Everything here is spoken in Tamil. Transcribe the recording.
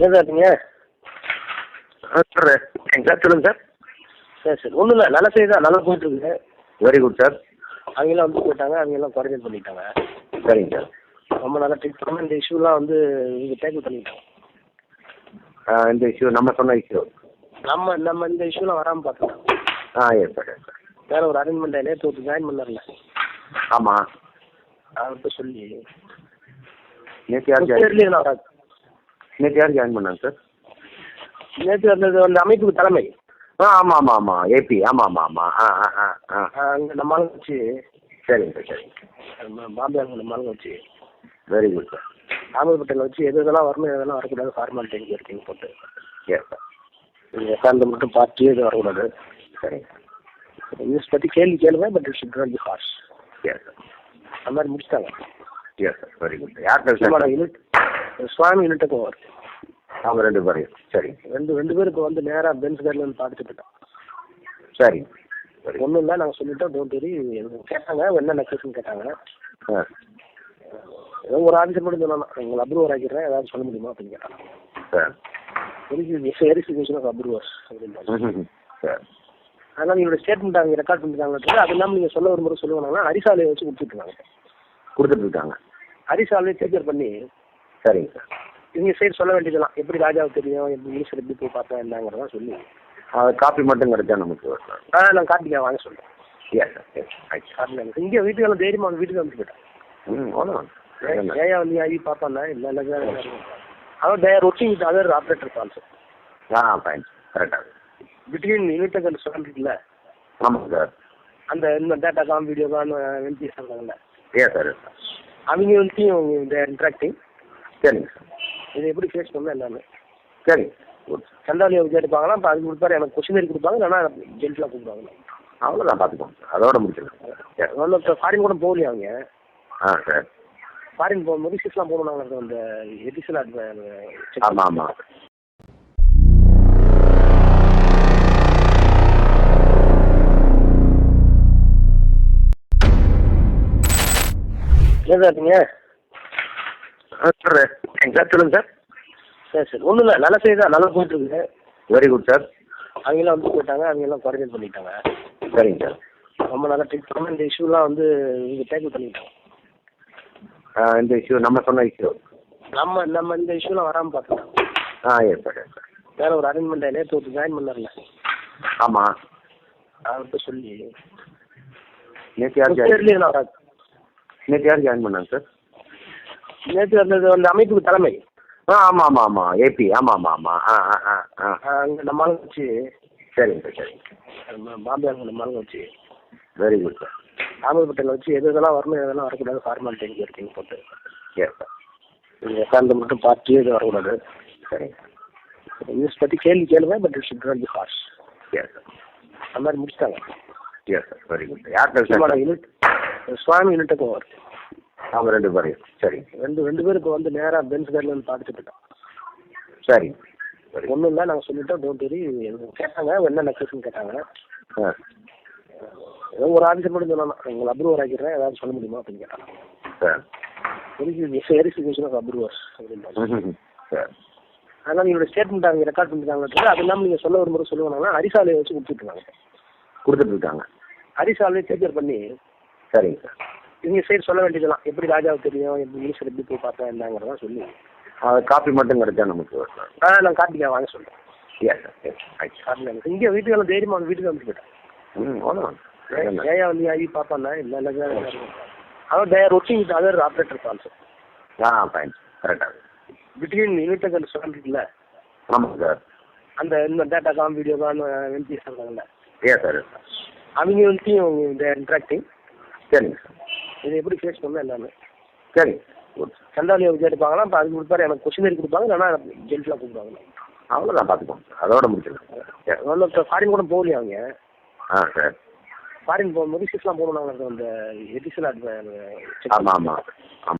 நீங்கள் ஆ சார் சார் சொல்லுங்கள் சார். சரி சரி. ஒன்றும் இல்லை. நல்ல செய்தி தான். நல்லா போயிட்டுருக்கு. வெரி குட் சார் அவங்கெல்லாம் வந்து போயிட்டாங்க. அவங்கெல்லாம் குவாரண்டைன் பண்ணிட்டாங்க. சரிங்க சார் ரொம்ப நல்லா ட்ரீட் பண்ணாமல் இந்த இஷ்யூலாம் வந்து இங்கே டேக்கிள் பண்ணிட்டாங்க. இந்த இஷ்யூ நம்ம சொன்ன இஷ்யூ நம்ம நம்ம இந்த இஷ்யூலாம் வராமல் பார்த்துக்கலாம். ஆ எஸ் சார் எஸ் சார் வேற ஒரு அரேஞ்ச்மெண்ட் ஒருத்தர் ஜாயின் பண்ணார்ல. ஆமாம் அவர்கிட்ட சொல்லி. நேற்று யார் ஜாயின் நேற்று யார் ஜாயின் பண்ணாங்க சார் நேற்று அந்த அந்த அமைப்புக்கு தலைமை. ஆ ஆமாம் ஆமாம் ஆமாம் ஏபி ஆமாம் ஆமாம் ஆமாம் ஆ ஆ ஆ ஆ. அங்கே நம்ம ஆளுங்க வச்சு. சரிங்க சார் சரிங்க. பாம்பே அங்கே நம்ம ஆளுங்க வச்சு. வெரி குட் சார் ராமபேட்டையில் வச்சு எது இதெல்லாம் வரணும் எதெல்லாம் வரக்கூடாது ஃபார்மாலிட்டி எங்கே இருக்கீங்க போட்டு. எஸ் சார் நீங்கள் உட்காந்து மட்டும் பார்ட்டி எதுவும் வரக்கூடாது. சரிங்க. சார் நியூஸ் பற்றி கேள்வி கேளுங்க but it should not be harsh yes sir அந்த மாதிரி முடிச்சிட்டாங்க. எஸ் சார் வெரி குட் யார் பேசுகிறேன் யூனிட் சுவாமி யூனிட்டுக்கும் வரும். அவங்க ரெண்டு பேரையும் சரிங்க ரெண்டு ரெண்டு பேருக்கு வந்து நேராக பென்ஸ் கார்டில் வந்து பார்த்துட்டு போயிட்டோம். வெரி ஒன்றும் இல்லை நாங்கள் சொல்லிட்டோம் டோன்ட் வெரி கேட்டாங்க என்ன கேஸ்ன்னு கேட்டாங்க. ஏதோ ஒரு ஆஃபீஸர் மட்டும் சொன்னாங்க உங்களை அப்ரூவர் ஆக்கிடுறேன் ஏதாவது சொல்ல முடியுமா அப்படின்னு கேட்டாங்க. சார். வெரிஃபிகேஷன் ஆஃப் அப்ரூவர்ஸ் அப்படின்னு சார். அதனால் நீங்களோட ஸ்டேட்மெண்ட் அவங்க ரெக்கார்ட் பண்ணிட்டாங்க அது இல்லாமல் நீங்கள் சொல்ல வரும்போது சொல்லுவாங்கன்னா அரிசாலையை வச்சு கொடுத்துட்ருக்காங்க கொடுத்துட்டு இருக்காங்க. அரிசாலையை டேக்கர் பண்ணி சரிங்க சார். நீங்கள் சைடு சொல்ல வேண்டியதெல்லாம் எப்படி ராஜாவுக்கு தெரியும் எப்படி மினிஸ்டர் எப்படி போய் பார்த்தேன் என்னங்கிறதா சொல்லி. அது காப்பி மட்டும் கிடைச்சா நமக்கு சார். ஆ நான் கார்த்திகா வாங்க சொல்கிறேன் yes sir yes right Karthika இங்கே வீட்டுக்கு தைரியமாக அவங்க வீட்டுக்கு வந்து போயிட்டேன் ம் அவ்வளோதான் ஏயா வந்து ஐ பாப்பாண்ணா இல்லை இல்லை அவன் there working with other operator also a fine கரெக்டாக பிட்வீன் யூனிட் அண்ட் சொல்லிட்டுல ஆமாம் சார். அந்த இந்த data com video com LPS இருக்காங்கல்ல எஸ் சார் சார் அவங்க வந்துட்டையும் இந்த இன்ட்ராக்டிங் சரிங்க சார். இதை எப்படி ஃபேஸ் பண்ணணும் எல்லாமே? சரிங்க. குட் சண்டாலியை விசாரிப்பாங்கன்னா இப்போ அதுக்கு கொடுப்பாரு. எனக்கு கொஸ்டினரி கொடுப்பாங்க. இல்லைன்னா ஜென்டலாக கொடுப்பாங்க. அவ்வளோதான் பார்த்துக்கோங்க சார். அதோட முடிச்சிடலாம் ஒன்றும் இப்போ ஃபாரின் கூட போகலையா அவங்க ஆ சார். ஃபாரின் போ மெடிசிஸ்லாம் போகணும் அந்த எடிசல் ஆமாம் ஆமாம் நீங்கள் ஆ சார் சார் சொல்லுங்கள் சார். சரி சரி ஒன்றும் இல்லை நல்ல செய்தி தான் நல்லா போயிட்டுருக்கு வெரி குட் சார் அவங்கெல்லாம் வந்து போயிட்டாங்க அவங்கெல்லாம் குவாரண்டைன் பண்ணிட்டாங்க. சரிங்க சார் ரொம்ப நல்லா ட்ரீட் பண்ணாமல் இந்த இஷ்யூலாம் வந்து இங்கே டேக்கிள் பண்ணிட்டாங்க. இந்த இஷ்யூ நம்ம சொன்ன இஷ்யூ நம்ம நம்ம இந்த இஷ்யூலாம் வராமல் பார்த்துக்கலாம். ஆ எஸ் சார் எஸ் சார் வேற ஒரு அரேஞ்ச்மெண்ட் நேற்று ஒருத்தர் ஜாயின் பண்ணார்ல ஆமாம் அவர்கிட்ட சொல்லி. நேற்று யார் ஜாயின் நேற்று யார் ஜாயின் பண்ணாங்க சார் நேற்று அந்த அந்த அமைப்புக்கு தலைமை. ஆ ஆமாம் ஆமாம் ஆமாம் ஏபி ஆமாம் ஆமாம் ஆமாம் ஆ ஆ ஆ ஆ. அங்கே நம்ம ஆளுங்க வச்சு. சரிங்க சார் சரிங்க பாம்பே அங்கே நம்ம ஆளுங்க வச்சு. வெரி குட் சார் ராமபேட்டையில் வச்சு எது இதெல்லாம் வரணும் எதெல்லாம் வரக்கூடாது ஃபார்மாலிட்டி எங்கே இருக்கீங்க போட்டு. எஸ் சார் நீங்கள் உட்காந்து மட்டும் பார்ட்டி எதுவும் வரக்கூடாது. சரிங்க நியூஸ் பற்றி கேள்வி கேளுங்க but it should not be harsh yes sir அந்த மாதிரி முடிச்சிட்டாங்க. எஸ் சார் வெரி குட் யார் பேசுகிறேன் யூனிட் சுவாமி யூனிட்டுக்கும் வரும் அவங்க ரெண்டு பேரையும் சரிங்க ரெண்டு ரெண்டு பேருக்கு வந்து நேராக பென்ஸ் கார்டில் வந்து பார்த்துட்டு போயிட்டோம் வெரி ஒன்றும் இல்லை நாங்கள் சொல்லிட்டோம் டோன்ட் வெரி கேட்டாங்க என்ன கேஸ்ன்னு கேட்டாங்க. ஆ. ஏதோ ஒரு ஆஃபீஸர் மட்டும் சொன்னாங்க உங்களை அப்ரூவர் ஆக்கிடுறேன் ஏதாவது சொல்ல முடியுமா அப்படின்னு கேட்டாங்க. சார். ஆஃப் அப்ரூவர்ஸ் அப்படின்னு சார். அதனால் நீங்களோட ஸ்டேட்மெண்ட் அவங்க ரெக்கார்ட் பண்ணிட்டாங்க அது இல்லாமல் நீங்கள் சொல்ல வரும்போது சொல்லுவாங்கன்னா அரிசாலையை வச்சு கொடுத்துட்ருக்காங்க கொடுத்துட்டு இருக்காங்க. அரிசாலையை டேக்கர் பண்ணி சரிங்க சார். நீங்கள் சைடு சொல்ல வேண்டியதெல்லாம். எப்படி ராஜாவுக்கு தெரியும்? எப்படி மினிஸ்டர் எப்படி போய் பார்த்தேன் என்னங்கிறதா சொல்லி. அது காப்பி மட்டும் கிடைச்சா நமக்கு ஆ நான் கார்த்திகா வாங்க சொல்கிறேன் இங்கே வீட்டுக்கு எல்லாம் தைரியமாக அவங்க வீட்டுக்கு வந்து போயிட்டேன் ஏயா வந்து ஐ பாப்பாண்ணா இல்லை இல்லை அவன் there working with other operator also a fine கரெக்டாக பிட்வீன் யூனிட் அண்ட் சொல்லிட்டுல ஆமாம் சார் அந்த இந்த data com video com LPS இருக்காங்கல்ல? எஸ் சார் அவங்க வந்துட்டையும் இந்த இன்ட்ராக்டிங் சரிங்க சார் இதை எப்படி ஃபேஸ் பண்ணணும் எல்லாமே. சார். சண்டாலியை விசாரிப்பாங்கன்னா இப்போ அதுக்கு கொடுப்பாரு. எனக்கு கொஸ்டினரி கொடுப்பாங்க. இல்லைன்னா ஜென்டலாக கொடுப்பாங்க. அவ்வளோதான் சார் அதோட முடிச்சிடலாம். ஒன்றும் இப்போ ஃபாரின் கூட போகலையா அவங்க ஆ சார். ஃபாரின் போ மெடிசிஸ்லாம் போகணும் அந்த எடிசல் ஆமாம் ஆமாம் ஆமாம்